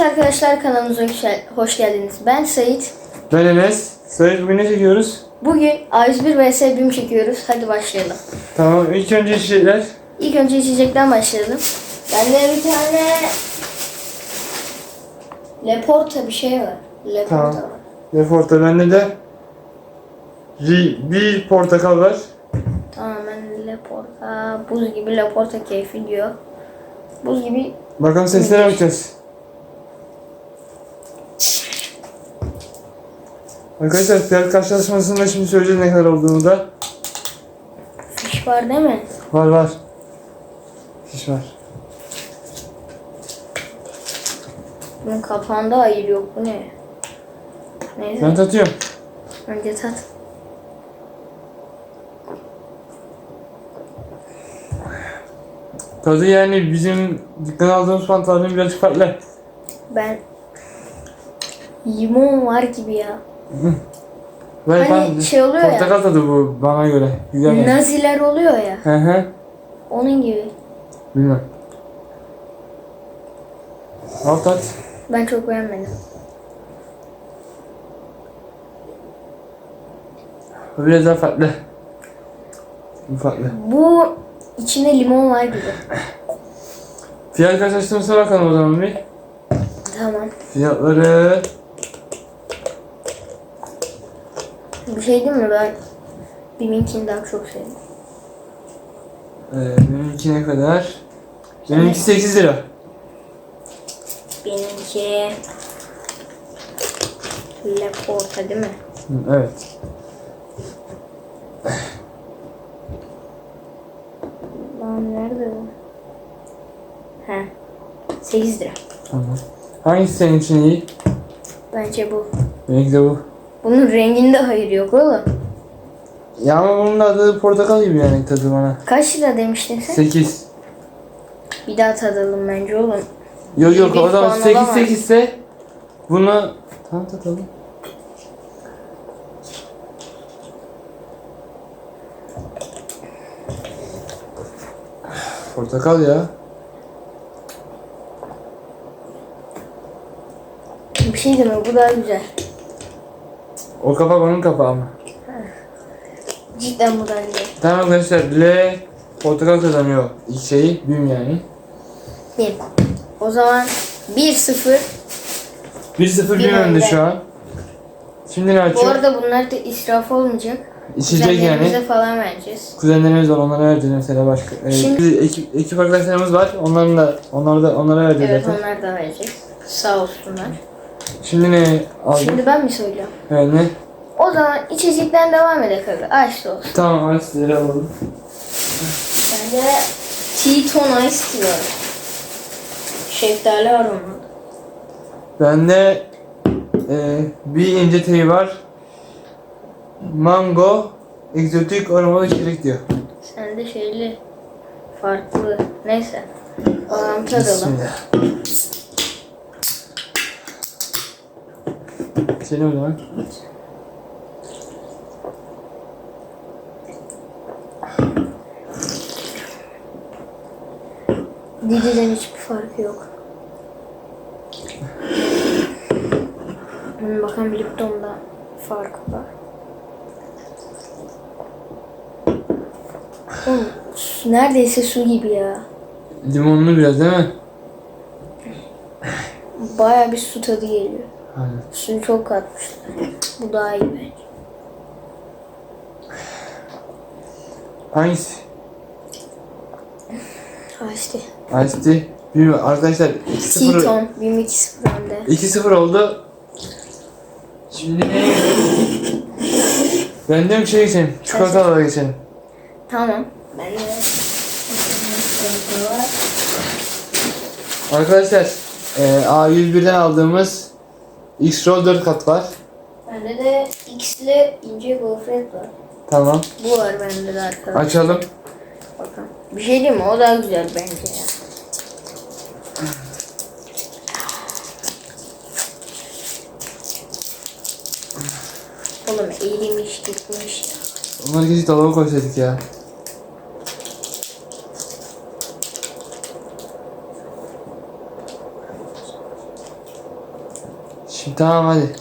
Evet arkadaşlar kanalımıza hoş, geldiniz. Ben Sait. Ben Enes. Sayın bugün ne çekiyoruz? Bugün A101 vs BİM çekiyoruz. Hadi başlayalım. Tamam ilk önce şeyler. İlk önce içecekten başlayalım. Bende bir tane Leporta bir şey var. Leporta Tamam. var. Leforta bende de bir portakal var. Tamam ben Leporta. Buz gibi Leporta keyfi diyor. Buz gibi Bakalım seslere bakacağız. Arkadaşlar fiyat karşılaşmasında şimdi söyleyeceğiz ne kadar olduğunu da. fiş var değil mi? Var var. Fiş var. Bunun kapağında hayır yok. Bu ne? Neyse. Ben tatıyorum. Önce tat. Tadı yani bizim dükkan aldığımız pantalonun birazcık farklı. Ben limon var gibi ya. Ve Hani ben- şey oluyor ya. Portakal tadı bu bana göre. Güzel yani. Naziler oluyor ya. Hı hı. Onun gibi. Bilmem. Al tat. Ben çok beğenmedim. Bu biraz daha farklı. Farklı. Bu içinde limon var gibi. Fiyat karşılaştırmasına bakalım o zaman bir. Tamam. Fiyatları Bir şey değil mi ben Biminkini daha çok sevdim. e, benimki ne kadar? Benimki 8 lira. Benimki Leporta değil mi? Hı, evet. Lan nerede bu? He. 8 lira. Tamam. Hangisi senin için iyi? Bence bu. Benimki de bu. Bunun renginde hayır yok oğlum. Ya ama bunun adı portakal gibi yani tadı bana. Kaç lira demiştin sen? 8. Bir daha tadalım bence oğlum. Yok yok o zaman puan 8 olamaz. 8 ise bunu tamam tatalım. Portakal ya. Bir şey değil mi? Bu daha güzel. O kapak onun kapağı mı? Cidden bu güzel. Tamam arkadaşlar L portakal kazanıyor ilk şeyi büyüm yani. Değil. O zaman 1-0. 1-0 Bir büyüm önde önde. şu an. Şimdi ne Bu açıyor? arada bunlar da israf olmayacak. İçecek Kuzenlerimize yani. falan vereceğiz. Kuzenlerimiz var onlara vereceğiz mesela başka. Ee, Şimdi- ekip, ekip arkadaşlarımız var. Onların da onlara da onlara vereceğiz Evet zaten. onlar da vereceğiz. Sağ olsunlar. Şimdi ne aldık? Şimdi ben mi söyleyeceğim? Evet ne? O zaman içecekten devam edelim abi. Açtı olsun. Tamam sizleri alalım. Bende T-Tone Ice Tea var. Şeftali var onun. Bende e, bir ince teyi var. Mango, egzotik aromalı içecek diyor. Sende şeyli farklı. Neyse. O zaman tadalım. Bismillah. Seni o zaman. Dididen hiçbir farkı yok. Hmm, bakalım Lipton'da farkı var. Oğlum, su- neredeyse su gibi ya. Limonlu biraz değil mi? Baya bir su tadı geliyor. Aynen. Suyu çok katmışlar. Bu daha iyi bence. Hangisi? Ice tea. Bilmiyorum arkadaşlar 2-0 T-Tone. 22 önde. 2-0 oldu. Şimdi ben diyorum şey geçelim. Çikolatalara geçelim. Tamam. Ben de. Arkadaşlar e, A101'den aldığımız X-Roll 4 kat var. Bende de X'li ince gofret var. Tamam. Bu var bende de arkadaşlar. Açalım. Bakın. Bir şey diyeyim mi? O daha güzel bence ya. Oğlum eğilmiş gitmiş ya. Onları keşke dolaba koysaydık ya. Şimdi tamam hadi.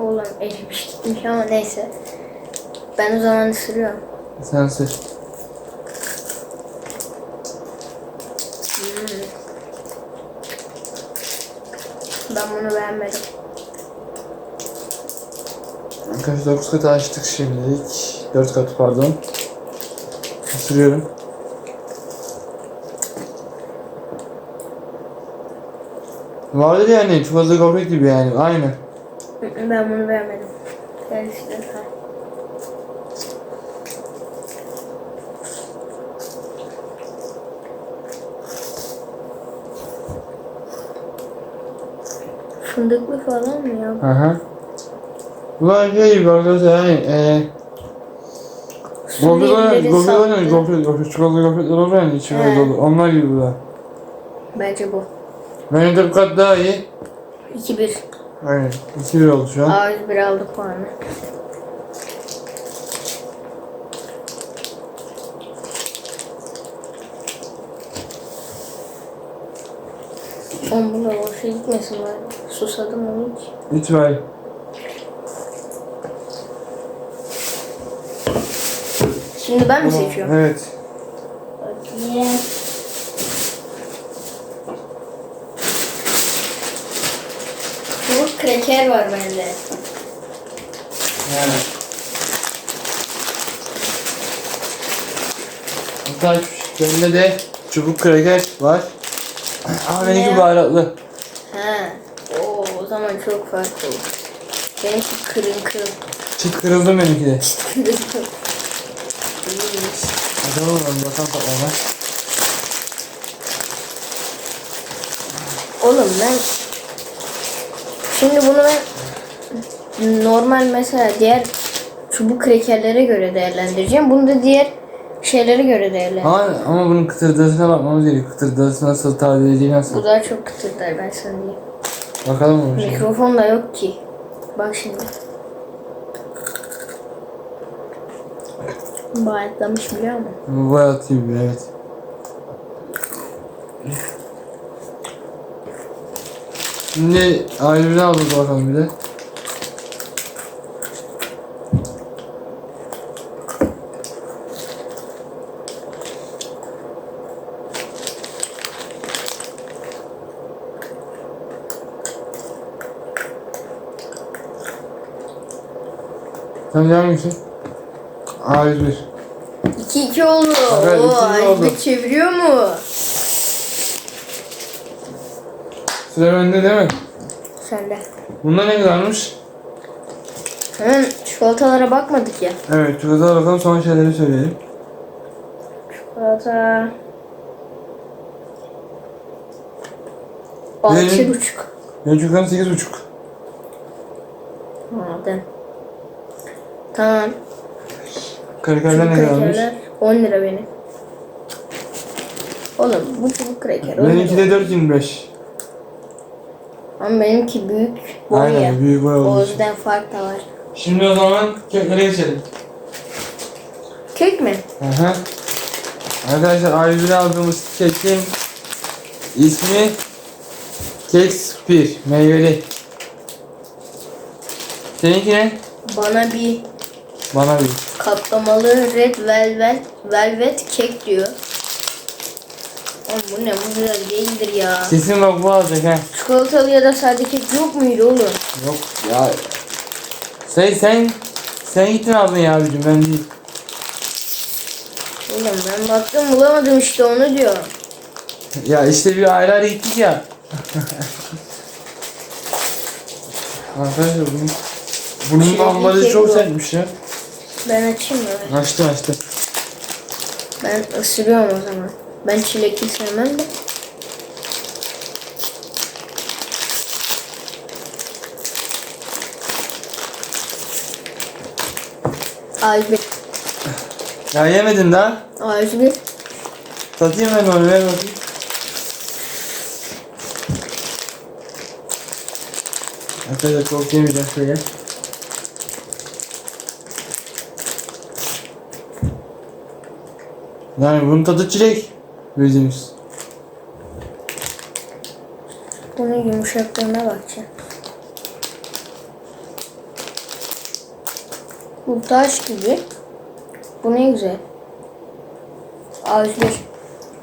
Oğlum erimiş gitmiş ama neyse. Ben o zaman ısırıyorum. Sen sır. Ben bunu beğenmedim. Arkadaşlar 9 katı açtık şimdilik. 4 katı pardon. Isırıyorum. Vardır yani çikolata gofret gibi yani aynı. Ben bunu beğenmedim. Ha. Fındıklı falan mı ya? Aha. Bunlar şey gibi arkadaşlar yani eee Gofret var ya, Suriyelilerin gofret var ya, sattığı- gofret, gofret, çikolata gofretler olur yani içine He. dolu. Onlar gibi bu da. Bence bu. Bu kat daha iyi. 2-1. Aynen. 2 oldu şu an. A101 aldı puanı. Oğlum bu da boşa gitmesin ben. Susadım onu hiç. İtfaiye. Şimdi ben mi seçiyorum? Evet. Bakayım. Kreker var bende. Yani. Hatta bende de çubuk kraker var. Ama Ne benimki ya? baharatlı. Ha. Oo, o zaman çok farklı. Benimki kırın kırın. Çıt kırıldı benimki de. Kırın kırın. İyiymiş. Hadi oğlum bakalım tatlama. Oğlum ben şimdi bunu ben normal mesela diğer çubuk krekerlere göre değerlendireceğim. Bunu da diğer şeylere göre değerlendireceğim. Ama, ama bunun kıtırdasına bakmamız gerekiyor. Kıtırdası nasıl, Bu nasıl? daha çok kıtırlar ben sana diyeyim. Bakalım mı şimdi? Mikrofon da yok ki. Bak şimdi. Bayatlamış biliyor musun? Bu bayat gibi evet. Şimdi ayrı bir aldık bakalım bir de. Sen hangisi? A101. 2-2 oldu. Evet, Oo, 2-2 Aybek oldu. çeviriyor mu? Sıra bende değil mi? Sende. Bunda ne kadarmış? Hemen çikolatalara bakmadık ya. Evet, çikolata bakalım son şeyleri söyleyelim. Çikolata... Altı Benim- buçuk. Benim çikolatam 8,5. Madem. Tamam. Çubuk ne kadarmış? krekerler 10 lira benim. Oğlum bu çubuk kreker. on Benimki lira. de 4,25. Ama benimki büyük boy Aynen, ya. büyük boy O yüzden fark da var. Şimdi o zaman keklere geçelim. Kek mi? Aha. Arkadaşlar A101'e aldığımız kekin ismi Keks 1 meyveli. Seninki ne? Bana bir Bana bir. kaplamalı red velvet, velvet kek diyor. Oğlum bu ne? Bu güzel değildir ya. Kesin bak bu alacak ha. Çikolatalı ya da sade kek yok muydu oğlum? Yok ya. Sen sen sen gittin aldın ya abicim ben değil. Oğlum ben baktım bulamadım işte onu diyor. Ya işte bir ayrı ayrı gittik ya. Arkadaşlar bunun bunun Şey, ambalajı kek çok bu. sertmiş ya. Ben açayım mı? Açtım açtım. Ben ısırıyorum o zaman. Ben çilekli sevmem de. A101. Ya yemedin daha. A101. Satayım ben onu ver bakayım. Arkadaşlar çok yemeyeceğim şöyle. Yani bunun tadı çilek. Vereceğimiz. Bunun yumuşaklığına bakacağım. Bu taş gibi. Bu ne güzel. A105.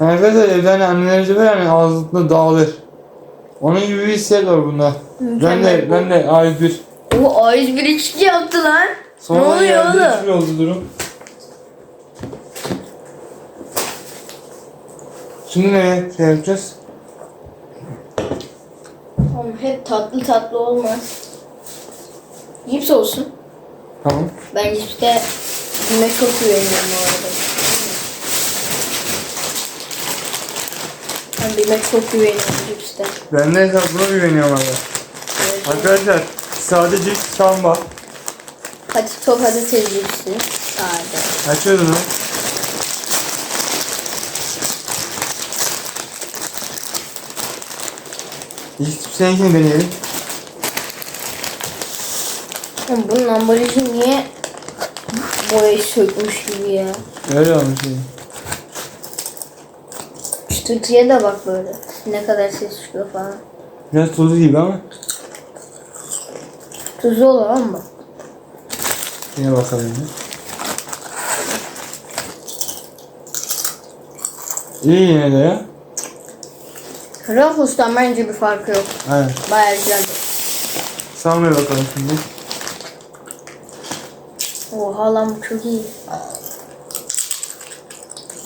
Arkadaşlar evden annelerinize ver yani ağzında dağılır. Onun gibi bir hisler var bunda. Ben de, ben de A101. Bu A101 içki yaptı lan. Sonra ne oluyor oğlum? oldu durum. Şimdi ne şey yapacağız? Oğlum hep tatlı tatlı olmaz. Cips olsun. Tamam. Ben cipste bime çok güveniyorum bu arada. Ben bime çok güveniyorum cipste. Ben de hesabına güveniyorum abi. Evet. Arkadaşlar sadece samba. Patito patates cipsi. Sade. Açıyoruz onu. İlk seninkini deneyelim. Bunun ambalajı niye boyayı sökmüş gibi ya? Öyle olmuş iyi. Çıtırtıya da bak böyle. Ne kadar ses çıkıyor falan. Biraz tuzlu gibi ama. Tuzlu olur ama. Yine bakalım bir. İyi yine de ya. Ruffles'tan bence bir farkı yok. Aynen. Bayağı güzeldi. Salmaya bakalım şimdi. Oha lan bu çok iyi.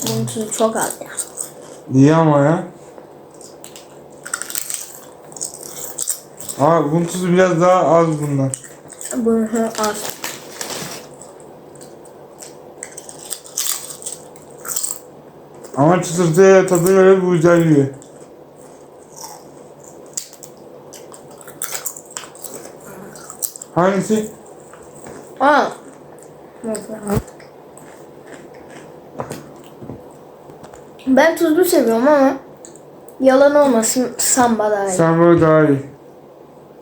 Bunun tuzu çok az ya. İyi ama ya. Aa bunun tuzu biraz daha az bundan. Bunun az. Ama çıtırtıya tadı böyle bu güzel Hangisi? Aa. Ben tuzlu seviyorum ama yalan olmasın samba daha iyi. Böyle daha iyi.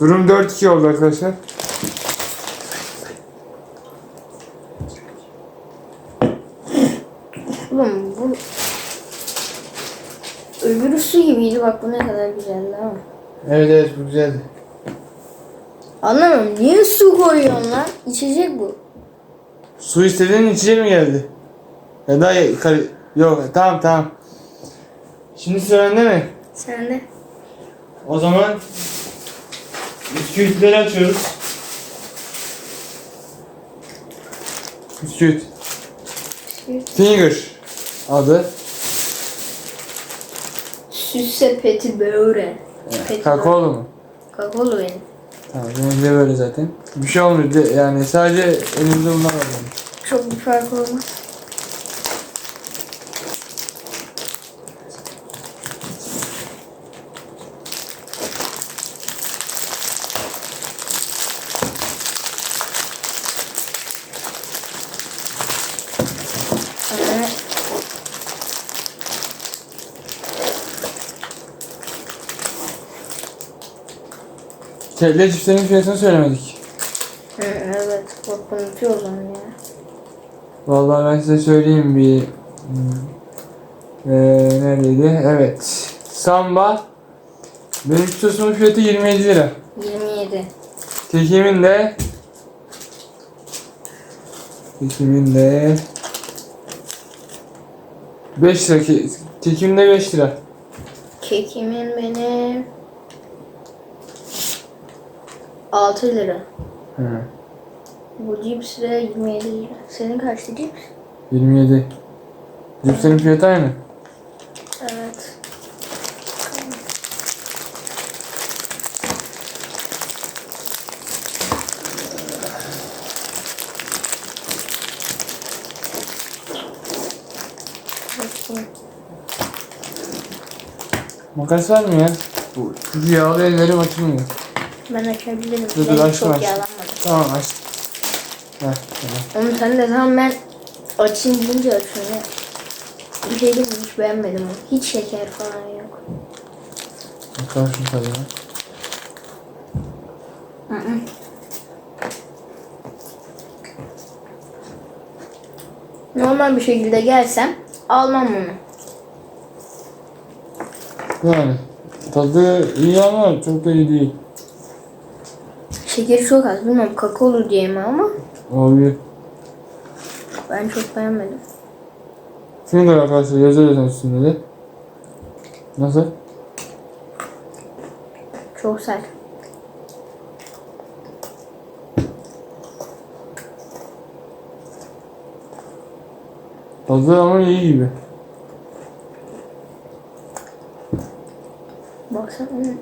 Durum 4-2 oldu arkadaşlar. Oğlum bu öbürü su gibiydi bak bu ne kadar güzeldi ama. Evet evet bu güzeldi. Anlamıyorum niye su koyuyorsun lan? İçecek bu. Su istediğin içecek mi geldi? Ya da kar- yok tamam tamam. Şimdi sıra bende mi? Sen de. O zaman bisküvitleri açıyoruz. Bisküvit. Finger adı. Süs sepeti böyle. Peki. Kakaolu mu? Kakaolu benim. Tamam de böyle zaten. Bir şey olmuyor yani sadece elimde bunlar var. Çok bir fark olmaz. Evet. Kelle çiftlerin fiyatını söylemedik. Hı, evet. Bak unutuyor o zaman ya. Vallahi ben size söyleyeyim bir... Ee, neredeydi? Evet. Samba. Benim tutusumun fiyatı 27 lira. 27. Tekimin de... Tekimin de... 5 lira. Tekimin de 5 lira. Kekimin benim 6 lira. Hı. Bu cips de 27 lira. Senin kaçtı cips? 27. Cipslerin fiyatı aynı. Evet. Makas var mı ya? Bu yağlı ellerim açılmıyor. Ben açabilirim. Dur, dur, açtım, açtım. Tamam açtım. Heh, tamam. Oğlum sen de tamam ben açayım deyince açıyorum ya. Bir şey değil? Hiç beğenmedim onu. Hiç şeker falan yok. Bakalım şunu tadına. Hı hı. Normal bir şekilde gelsem almam bunu. Yani tadı iyi ama çok da iyi değil. Şekeri çok az. Bilmem kakaolu diye mi ama Abi Ben çok beğenmedim. Finger arkadaşlar yazıyor zaten üstünde de. Nasıl? Çok sert. Tadı ama iyi gibi. Baksana. Hı.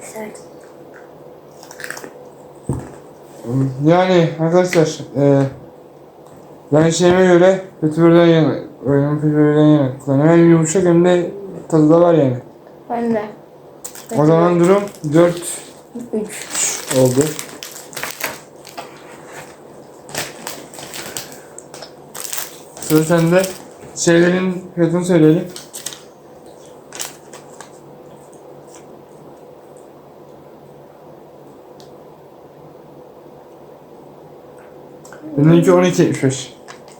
Sert. Yani arkadaşlar e, ben şeyime göre kötübürden yana oyunun kötübürden yana kullanıyorum. Hem yumuşak hem de tadı da var yani. Ben de. O zaman durum 4 3. oldu. Sıra sende. Şeylerin fiyatını söyleyelim. Benimki 12.75.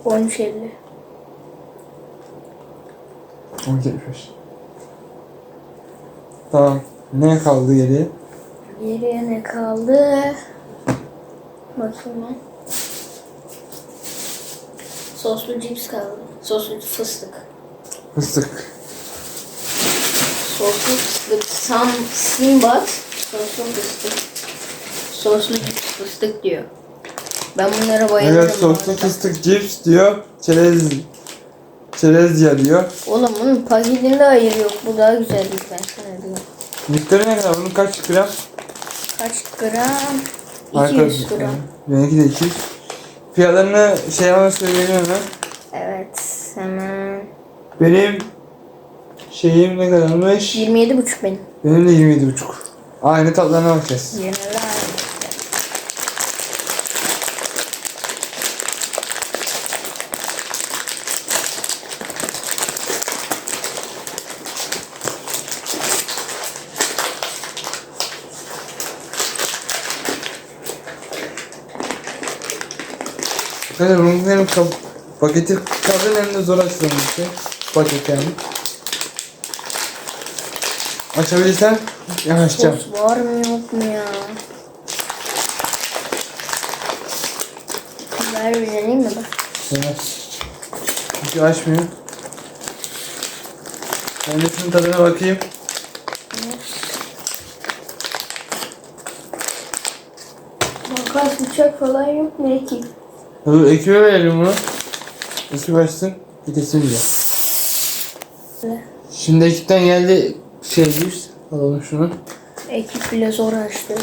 13.50. 12.75. Tamam. Ne kaldı geriye? Geriye ne kaldı? Bakayım ben. Soslu cips kaldı. Soslu fıstık. Fıstık. Soslu fıstık. Sam Simbat. Soslu fıstık. Soslu cips fıstık diyor. Ben bunlara bayılırım. Evet soslu fıstık cips diyor. Çerez çerez ya diyor. Oğlum bunun paketinde hayır yok. Bu daha güzel bir ben sana diyeyim. Miktarı ne kadar? Bunun kaç gram? Kaç gram? 200 Arkadaşlar, gram. Benimki de 200. Fiyatlarını şey hemen söyleyelim hemen. Evet. Hemen. Benim şeyim ne kadarmış? 27,5 benim. Benim de 27,5. Aynı tatlarına bakacağız. Yemeler. Kap paketi kalın hem de zor şey. Paket yani. Açabilirsen yanaşacağım. Sos var mı yok mu ya? Ver bir deneyim mi bak? Evet. Çünkü açmıyor. Şunun tadına bakayım. Makas bıçak falan yok mu ekip? Dur ekibe verelim bunu. Ekip açsın. Bitesin diye. Şimdi ekipten geldi şey bir. Alalım şunu. Ekip bile zor açtı.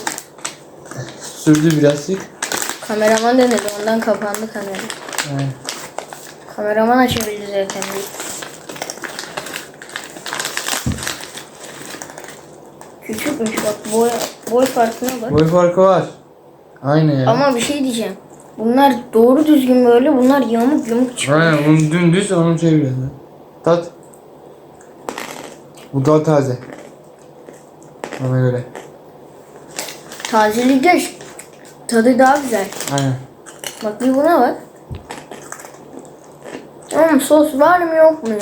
Sürdü birazcık. Kameraman denedi ondan kapandı kamera. Yani. Kameraman açabildi zaten. Küçükmüş bak boy, boy farkına bak. Boy farkı var. Aynı ya. Ama bir şey diyeceğim. Bunlar doğru düzgün böyle bunlar yamuk yamuk çıkıyor. Aynen bunu dümdüz onu da. Tat. Bu daha taze. Ona göre. Tazelikte tadı daha güzel. Aynen. Bak bir buna bak. Oğlum sos var mı yok mu ya?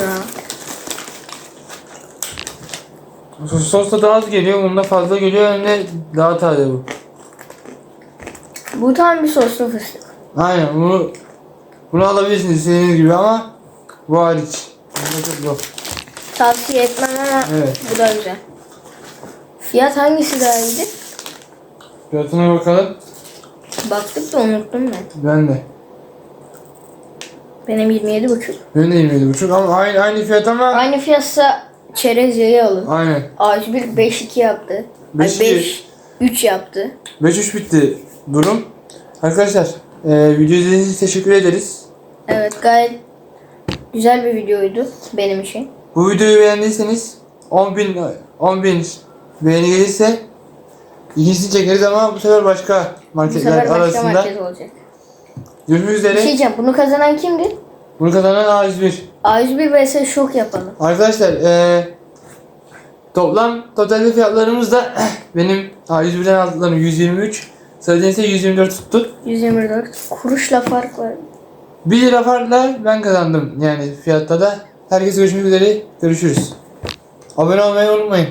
Sos, sos da daha az geliyor. Bunda fazla geliyor hem de daha taze bu. Bu tam bir soslu fıstık. Aynen bunu bunu alabilirsiniz istediğiniz gibi ama bu hariç. Bunda çok yok. Tavsiye etmem ama Evet. bu da güzel. Fiyat hangisi daha iyiydi? Fiyatına bakalım. Baktık da unuttum ben. Ben de. Benim 27,5. Ben de 27,5 ama aynı aynı fiyat ama Aynı fiyatsa çerez yağı alın. aynen. A101 5-2 yaptı. 5-2. 5 3 yaptı. 5-3 bitti durum. Arkadaşlar e, video izlediğiniz için teşekkür ederiz. Evet gayet güzel bir videoydu benim için. Bu videoyu beğendiyseniz 10.000 10.000 beğeni gelirse ikincisini çekeriz ama bu sefer başka Bu marketler sefer başka arasında. market olacak. Görüşmek Bir üzere. şey diyeceğim. Bunu kazanan kimdi? Bunu kazanan A101. A101 vs şok yapalım. Arkadaşlar eee toplam totalde fiyatlarımız da benim A101'den aldıklarım 123. Sadece ise 124 tuttu. 124 kuruşla fark var. 1 lira farkla ben kazandım yani fiyatta da. Herkese görüşmek üzere. Görüşürüz. Abone olmayı unutmayın.